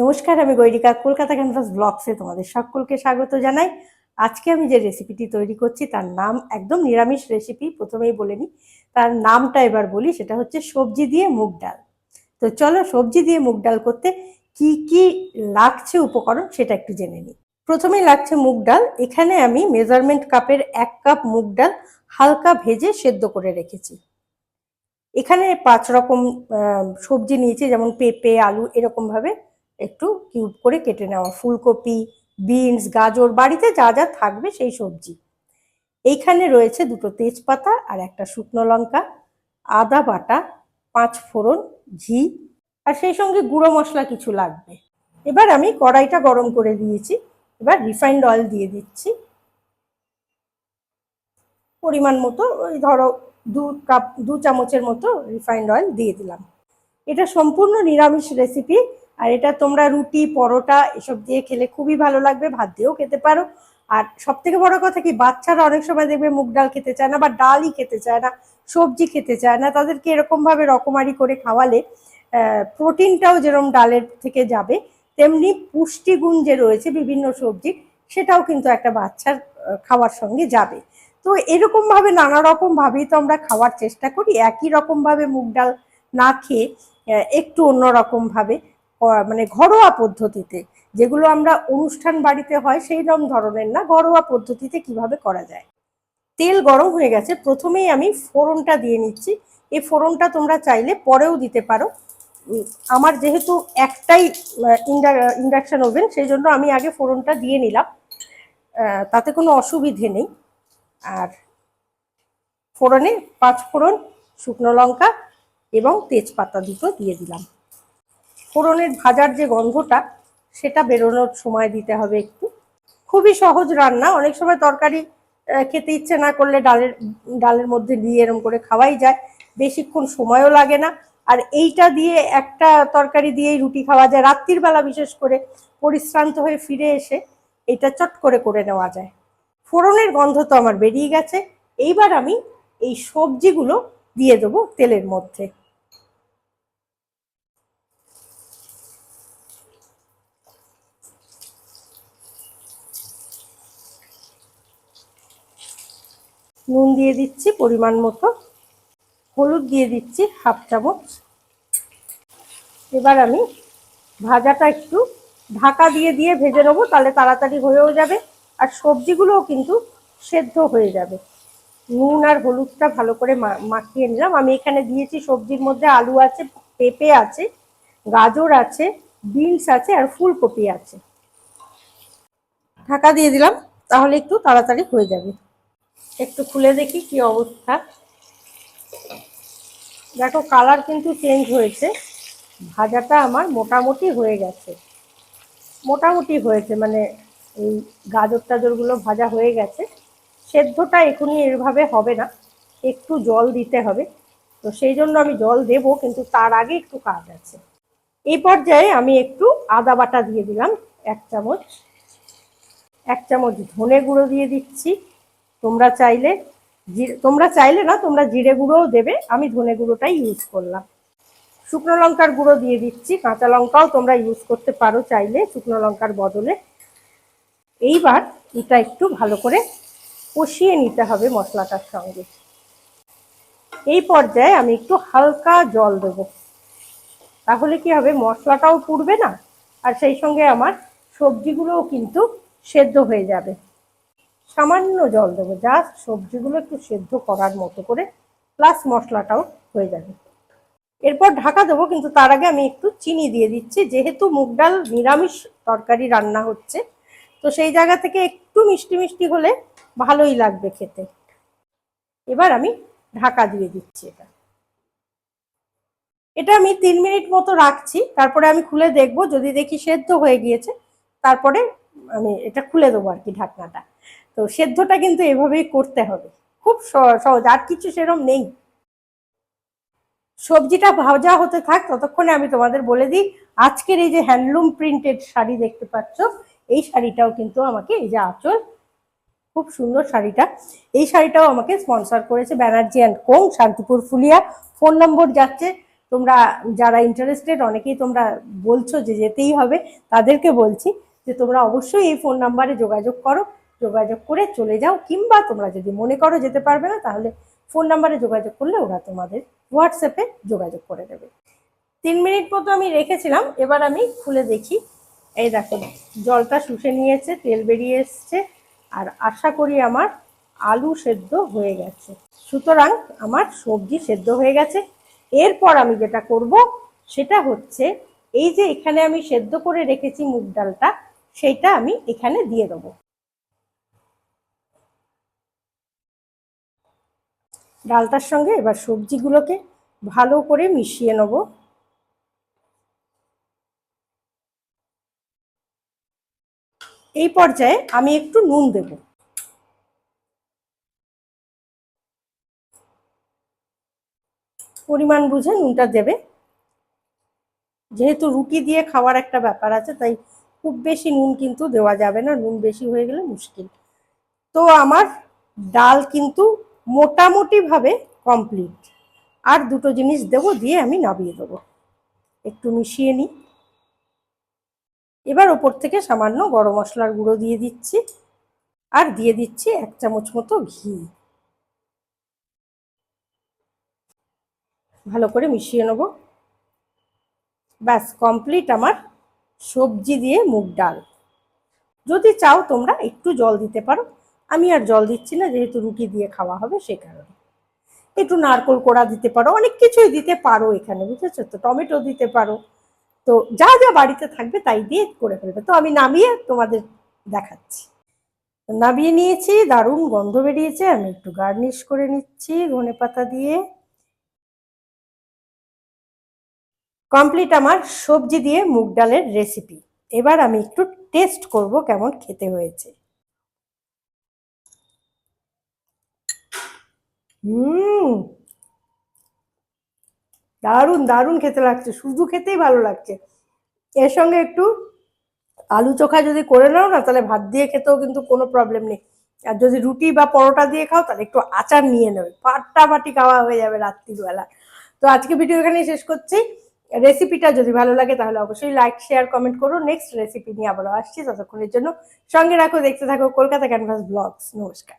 নমস্কার, আমি গৈরিকা কলকাতা ক্যানভাস ব্লগসে তোমাদের সকলকে স্বাগত জানাই। আজকে আমি যে রেসিপিটি তৈরি করছি, তার নাম একদম নিরামিষ রেসিপি প্রথমেই বলে নিই। তার নামটা এবার বলি, সেটা হচ্ছে সবজি দিয়ে মুগ ডাল। তো চলো সবজি দিয়ে মুগ ডাল করতে কি কি লাগছে উপকরণ সেটা একটু জেনে নিই। প্রথমেই লাগছে মুগ ডাল। এখানে আমি মেজারমেন্ট কাপের এক কাপ মুগ ডাল হালকা ভেজে সেদ্ধ করে রেখেছি। এখানে পাঁচ রকম সবজি নিয়েছি, যেমন পেঁপে, আলু এরকম ভাবে একটু কিউব করে কেটে নেওয়া। ফুলকপি, বিনস, গাজর, বাড়িতে যা যা থাকবে সেই সবজি। এইখানে রয়েছে দুটো তেজপাতা আর একটা শুকনো লঙ্কা, আদা বাটা, পাঁচ ফোড়ন, ঘি আর সেই সঙ্গে গুঁড়ো মশলা কিছু লাগবে। এবার আমি কড়াইটা গরম করে দিয়েছি। এবার রিফাইন্ড অয়েল দিয়ে দিচ্ছি। পরিমাণ মতো ওই ধরো দু কাপ, দু চামচের মতো রিফাইন্ড অয়েল দিয়ে দিলাম। এটা সম্পূর্ণ নিরামিষ রেসিপি। আর এটা তোমরা রুটি পরোটা এসব দিয়ে খেলে খুবই ভালো লাগবে ভাত দিয়েও খেতে পারো। আর সব থেকে বড় কথা কি বাচ্চারা অনেক সময় দেখবে মুগ ডাল খেতে চায় না বা ডালই খেতে চায় না সবজি খেতে চায় না। তাদেরকে এরকম ভাবে রকমারি করে খাওয়ালে প্রোটিনটাও যেরকম ডালের থেকে যাবে তেমনি পুষ্টিগুণ যে রয়েছে বিভিন্ন সবজি সেটাও কিন্তু একটা বাচ্চার খাওয়ার সঙ্গে যাবে। তো এরকম ভাবে নানা রকম ভাবেই তো আমরা খাওয়ার চেষ্টা করি। একই রকম ভাবে মুগ ডাল না খেয়ে একটু অন্যরকম ভাবে আহ, মানে ঘরোয়া পদ্ধতিতে, যেগুলো আমরা অনুষ্ঠান বাড়িতে হয় সেই রকম ধরনের না, ঘরোয়া পদ্ধতিতে কীভাবে করা যায়। তেল গরম হয়ে গেছে, প্রথমেই আমি ফোড়নটা দিয়ে নিচ্ছি। এই ফোড়নটা তোমরা চাইলে পরেও দিতে পারো। আমার যেহেতু একটাই ইন্ডাকশান ওভেন, সেই জন্য আমি আগে ফোড়নটা দিয়ে নিলাম। তাতে কোনো অসুবিধে নেই। আর ফোড়নে পাঁচ ফোড়ন শুকনো লঙ্কা এবং তেজপাতা দুটো দিয়ে দিলাম। ফোড়নের ভাজার যে গন্ধটা, সেটা বেরোনোর সময় দিতে হবে একটু। খুবই সহজ রান্না, অনেক সময় তরকারি খেতে ইচ্ছে না করলে ডালের ডালের মধ্যে দিয়ে এরম করে খাওয়াই যায়। বেশিক্ষণ সময়ও লাগে না। আর এইটা দিয়ে একটা তরকারি দিয়েই রুটি খাওয়া যায়। রাত্রির বেলা বিশেষ করে পরিশ্রান্ত হয়ে ফিরে এসে এটা চট করে করে নেওয়া যায়। ফোড়নের গন্ধ তো আমার বেরিয়ে গেছে। এইবার আমি এই সবজিগুলো দিয়ে দেবো তেলের মধ্যে। নুন দিয়ে দিচ্ছি পরিমাণ মতো, হলুদ দিয়ে দিচ্ছি হাফ চামচ। এবার আমি ভাজাটা একটু ঢাকা দিয়ে দিয়ে ভেজে নেব, তাহলে তাড়াতাড়ি হয়েও যাবে। আর সবজিগুলোও কিন্তু সেদ্ধ হয়ে যাবে। নুন আর হলুদটা ভালো করে মাখিয়ে নিলাম। আমি এখানে দিয়েছি সবজির মধ্যে আলু আছে, পেঁপে আছে, গাজর আছে, বিনস আছে আর ফুলকপি আছে। ঢাকা দিয়ে দিলাম, তাহলে একটু তাড়াতাড়ি হয়ে যাবে। একটু খুলে দেখি কি অবস্থা। দেখো কালার কিন্তু চেঞ্জ হয়েছে। ভাজাটা আমার মোটামুটি হয়ে গেছে। মোটামুটি হয়েছে মানে এই গাজর টাজরগুলো ভাজা হয়ে গেছে। সেদ্ধটা এখনই এভাবে হবে না, একটু জল দিতে হবে। তো সেই জন্য আমি জল দেব, কিন্তু তার আগে একটু কাজ আছে। এই পর্যায়ে আমি একটু আদা বাটা দিয়ে দিলাম, এক চামচ। এক চামচ ধনে গুঁড়ো দিয়ে দিচ্ছি। তোমরা চাইলে তোমরা চাইলে না, তোমরা জিরে গুঁড়োও দেবে। আমি ধনে গুঁড়োটাই ইউজ করলাম। শুকনো লঙ্কার গুঁড়ো দিয়ে দিচ্ছি। কাঁচা লঙ্কাও তোমরা ইউজ করতে পারো চাইলে শুকনো লঙ্কার বদলে। এইবার এটা একটু ভালো করে কষিয়ে নিতে হবে মশলাটার সঙ্গে। এই পর্যায়ে আমি একটু হালকা জল দেবো। তাহলে কি হবে, মশলাটাও পুড়বে না, আর সেই সঙ্গে আমার সবজিগুলোও কিন্তু সেদ্ধ হয়ে যাবে। সামান্য জল দেবো জাস্ট সবজিগুলো একটু সেদ্ধ করার মতো করে প্লাস মশলাটাও হয়ে যাবে। এরপর ঢাকা দেবো, কিন্তু তার আগে আমি একটু চিনি দিয়ে দিচ্ছি। যেহেতু মুগ ডাল নিরামিষ তরকারি রান্না হচ্ছে, তো সেই জায়গা থেকে একটু মিষ্টি মিষ্টি হলে ভালোই লাগবে খেতে। এবার আমি ঢাকা দিয়ে দিচ্ছি এটা। এটা আমি তিন মিনিট মতো রাখছি, তারপরে আমি খুলে দেখব, যদি দেখি সেদ্ধ হয়ে গিয়েছে, তারপরে আমি এটা খুলে দেবো আর কি ঢাকনাটা। তো সেদ্ধটা কিন্তু এভাবেই করতে হবে। খুব সহজ, আর কিছু সেরম নেই। সবজিটা ভাজা হতে থাক, ততক্ষণে আমি তোমাদের বলে দিই, আজকের এই যে হ্যান্ডলুম প্রিন্টেড শাড়ি দেখতে পাচ্ছ, এই শাড়িটাও কিন্তু আমাকে এই যে আঁচল, খুব সুন্দর শাড়িটা, এই শাড়িটাও আমাকে স্পন্সর করেছে Banerjee and co, Shantipur Phulia. Phone number যাচ্ছে, তোমরা যারা ইন্টারেস্টেড, অনেকেই তোমরা বলছো যে যেতেই হবে, তাদেরকে বলছি যে তোমরা অবশ্যই এই ফোন নাম্বারে যোগাযোগ করো। যোগাযোগ করে চলে যাও, কিংবা তোমরা যদি মনে করো যেতে পারবে না, তাহলে ফোন নাম্বারে যোগাযোগ করলে ওরা তোমাদের হোয়াটসঅ্যাপে যোগাযোগ করে দেবে। তিন মিনিট মতো আমি রেখেছিলাম, এবার আমি খুলে দেখি। এই দেখো, জলটা শুষে নিয়েছে, তেল বেরিয়ে এসছে, আর আশা করি আমার আলু সেদ্ধ হয়ে গেছে। সুতরাং আমার সবজি সেদ্ধ হয়ে গেছে। এরপর আমি যেটা করব, সেটা হচ্ছে এই যে এখানে আমি সেদ্ধ করে রেখেছি মুগ ডালটা সেইটা আমি এখানে দিয়ে দেবো। ডালটার সঙ্গে এবার সবজিগুলোকে ভালো করে মিশিয়ে নেব। এই পর্যায়ে আমি একটু নুন দেব। পরিমাণ বুঝে নুনটা দেবে। যেহেতু রুটি দিয়ে খাওয়ার একটা ব্যাপার আছে, তাই খুব বেশি নুন কিন্তু দেওয়া যাবে না। নুন বেশি হয়ে গেলে মুশকিল। তো আমার ডাল কিন্তু মোটামুটিভাবে কমপ্লিট আর দুটো জিনিস দেবো, দিয়ে আমি নামিয়ে দেবো। একটু মিশিয়ে নিই। এবার ওপর থেকে সামান্য গরম মশলার গুঁড়ো দিয়ে দিচ্ছি। আর দিয়ে দিচ্ছি এক চামচ মতো ঘি। ভালো করে মিশিয়ে নেব। ব্যাস কমপ্লিট আমার সবজি দিয়ে মুগ ডাল। যদি চাও তোমরা একটু জল দিতে পারো। আমি আর জল দিচ্ছি না, যেহেতু রুটি দিয়ে খাওয়া হবে সে কারণে। একটু নারকোল কোড়া দিতে পারো, অনেক কিছুই দিতে পারো এখানে, বুঝেছ তো? টমেটো দিতে পারো। তো যা যা বাড়িতে থাকবে তাই দিয়ে করে ফেলবে। তো আমি নামিয়ে তোমাদের দেখাচ্ছি। নামিয়ে নিয়েছি, দারুণ গন্ধ বেরিয়েছে, আমি একটু গার্নিশ করে নিচ্ছি ধনে পাতা দিয়ে। কমপ্লিট আমার সবজি দিয়ে মুগ ডালের রেসিপি এবার আমি একটু টেস্ট করব কেমন খেতে হয়েছে। হুম। দারুণ দারুণ খেতে লাগছে। শুধু খেতেই ভালো লাগছে। এর সঙ্গে একটু আলু চোখা যদি করে নাও না, তাহলে ভাত দিয়ে খেতেও কিন্তু কোনো প্রবলেম নেই। আর যদি রুটি বা পরোটা দিয়ে খাও, তাহলে একটু আচার নিয়ে নেবে। পাটি খাওয়া হয়ে যাবে রাত্রিবেলা। তো আজকে ভিডিও এখানেই শেষ করছি। রেসিপিটা যদি ভালো লাগে, তাহলে অবশ্যই লাইক শেয়ার কমেন্ট করো। নেক্সট রেসিপি নিয়ে আবারও আসছি। ততক্ষণের জন্য সঙ্গে রাখো, দেখতে থাকো কলকাতা ক্যানভাস ব্লগস নমস্কার।